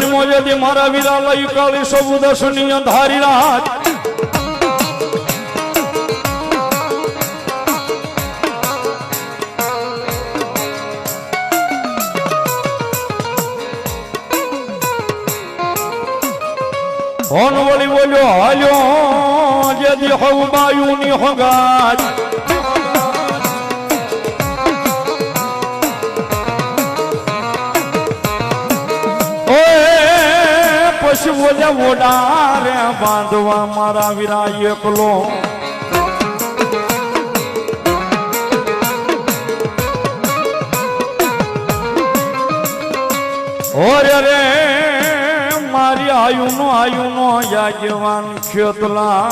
જલ્દી મારા વીરા લઈ કાળી સબુ દર્શનીય ધારી રાત હોન વળી બોલ્યો, હાલ્યો જેથી બાયુ ની હોગાજ. બોલ્યા બાંધવા મારા વિરા એકલો રે મારી આયુ નો યાજવાન ખેતલા.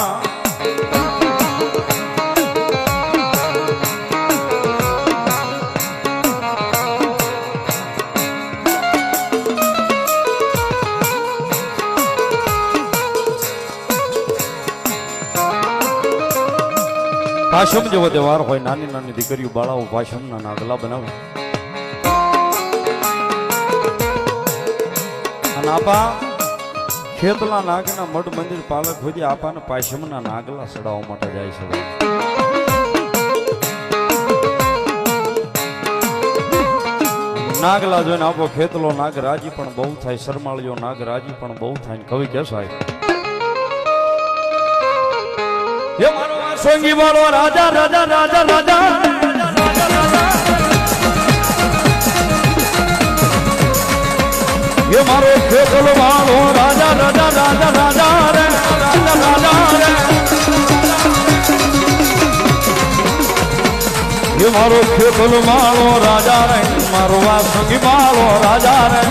ભાષમ જેવો તહેવાર હોય, નાની નાની દીકરીઓ, બાળાઓ ભાષમના નાગલા બનાવે. અને આપા ખેતલા નાગના મઠ મંદિર પાલક સુધી આપાને પાશમના નાગલા સડાવવા માટે જાય છે. નાગલા જોઈને આપો ખેતલો નાગ રાજી પણ બહુ થાય, શરમાળીઓ નાગ રાજી પણ બહુ થાય કવિ કે સાહેબ સોંગી બોલો, રાજા રાજા રાજા રાજા. એ મારો ખેતલ વાળો રાજા રાજા રાજા રાજા રે, રાજા રાજા રે. એ મારો ખેતલ માળો રાજા રે, મારો વાસંગી માળો રાજા રે.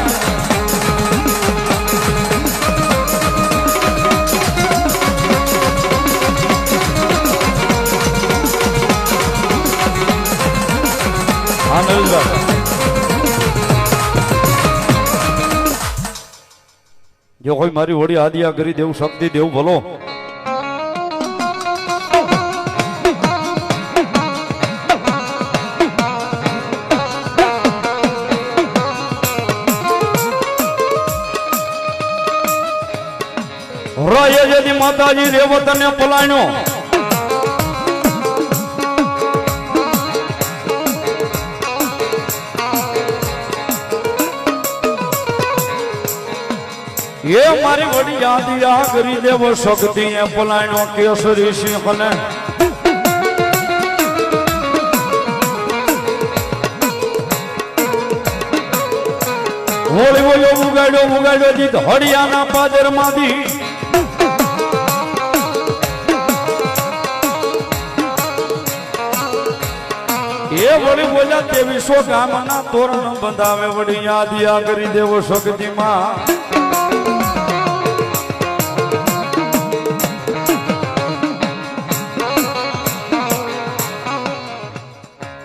જો કોઈ મારી હોડી આદિયા કરી દેવું, શક્તિ દેવું, ભલો. રાયે માતાજી રેવત ને પલાણ્યો. એ મારી વડી યાદી આ કરી દેવો શક્તિ એ પલાયનો કેસરી સિંહ ને હોળી બોલ્યો, ઉગાડ્યો ઉગાડ્યો જીત હરિયાના પાદરમાંથી એ વળી બોલ્યા, તેવીસો ગામના તોરણ બંધાવે વળી યાદી આ કરી દેવો શક્તિમાં.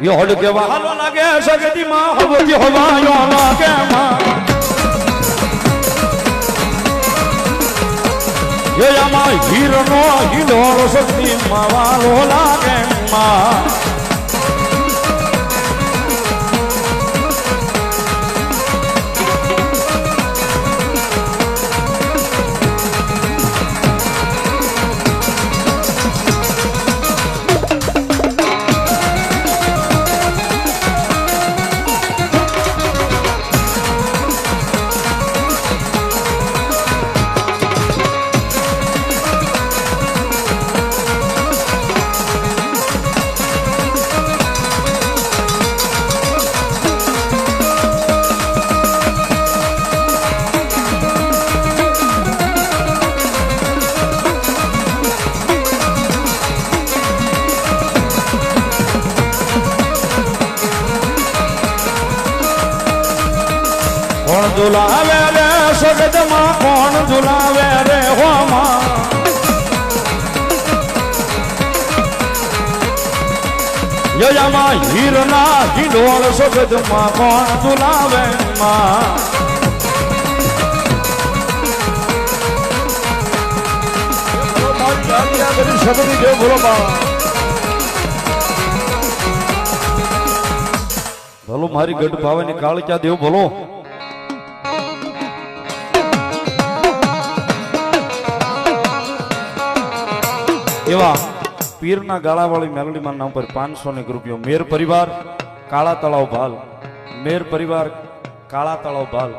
યોડ કેવા હાલો લાગે સગતી માં હવતી હવાયો લાગે માં યયામાં હીરનો હિલોળ શક્તિ માં વાલો લાગે માં ઝુલાવે રે સગતમાં કોણ ઝુલાવે રે, હોમાં? યજામાં હીરના હિંડોળ સગતમાં કોણ ઝુલાવે, માં? ભલો મારી ગઢ કાળ ક્યાં દેવ, ભલો. એવા પીરના ગાળાવાળી મેલડીમાં નામ પર પાંચસો ને રૂપિયો. મેર પરિવાર, કાળા તળાવ ભાલ. મેર પરિવાર, કાળા તળાવ ભાલ.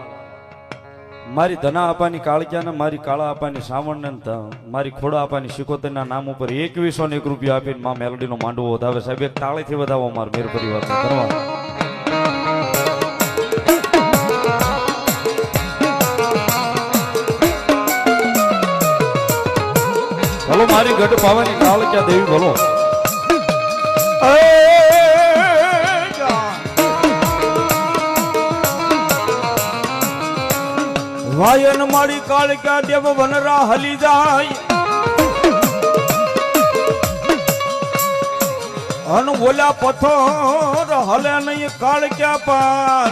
મારી ધના આપાની કાળિયાને મારી કાળા આપાની સાવણને મારી ખોડા આપાની શિકોતરના નામ ઉપર એકવીસો ને એક રૂપિયા આપીને માં મેલોડીનો માંડવો વધાવે. સાહેબ એક તાળીથી વધાવો મારો મેર પરિવાર ધન્યવાદ. મારી ઘટ પાવાની કાળિયા દેવી ભલો વાયન મારી કાળ ક્યાં દેવ વનરા હલી જાય? અન બોલ્યા પથ્થર હલે નહીં કાળ ક્યાં પાર?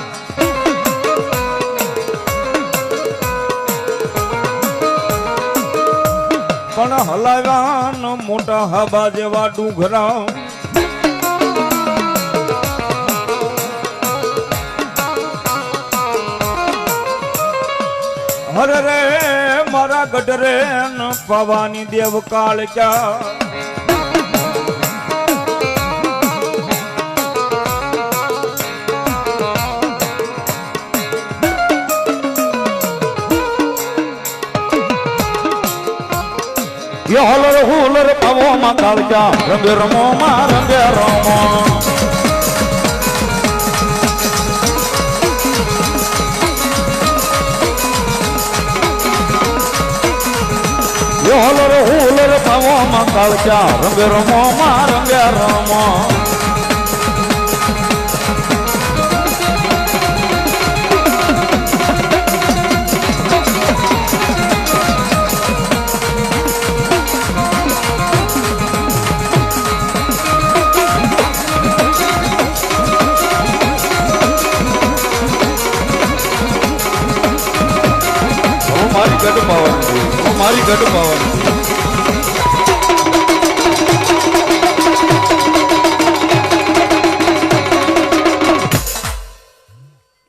પણ હલાવ્યા મોટા હાબા જેવા ડુંગરા રે મારા ગઢરે પવાની દેવ કાળ ક્યાં યો હલર હુલર પવો માં કાળિયા રંગે રમો માં રંગે રમો યો હલર હુલર પવો માં કાળિયા રંગે રમો માં રંગે મારી ગઢ પાવાની. હું મારી ગઢ પાવાની.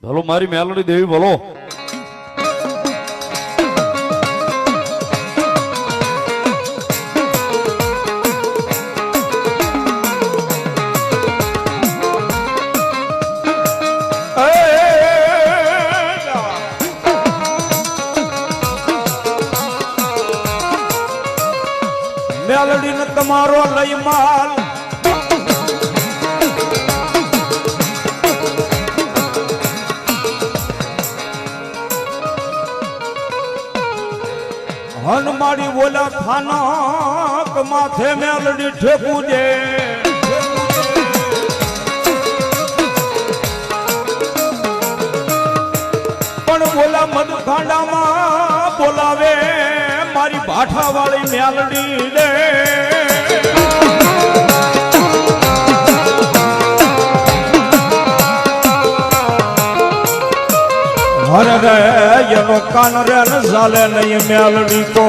ભલો મારી મેલડી દેવી બોલો મેલડી ને તમારો લઈ માલ. હનમાડી બોલા થાનક માથે મેલડી ઠેકું દે. પણ બોલા મધખાંડામાં બોલાવે મારી ભાઠા વાળી મેલડી રે હર રે એનો કાન રે ચાલે નહીં મેલડી તો.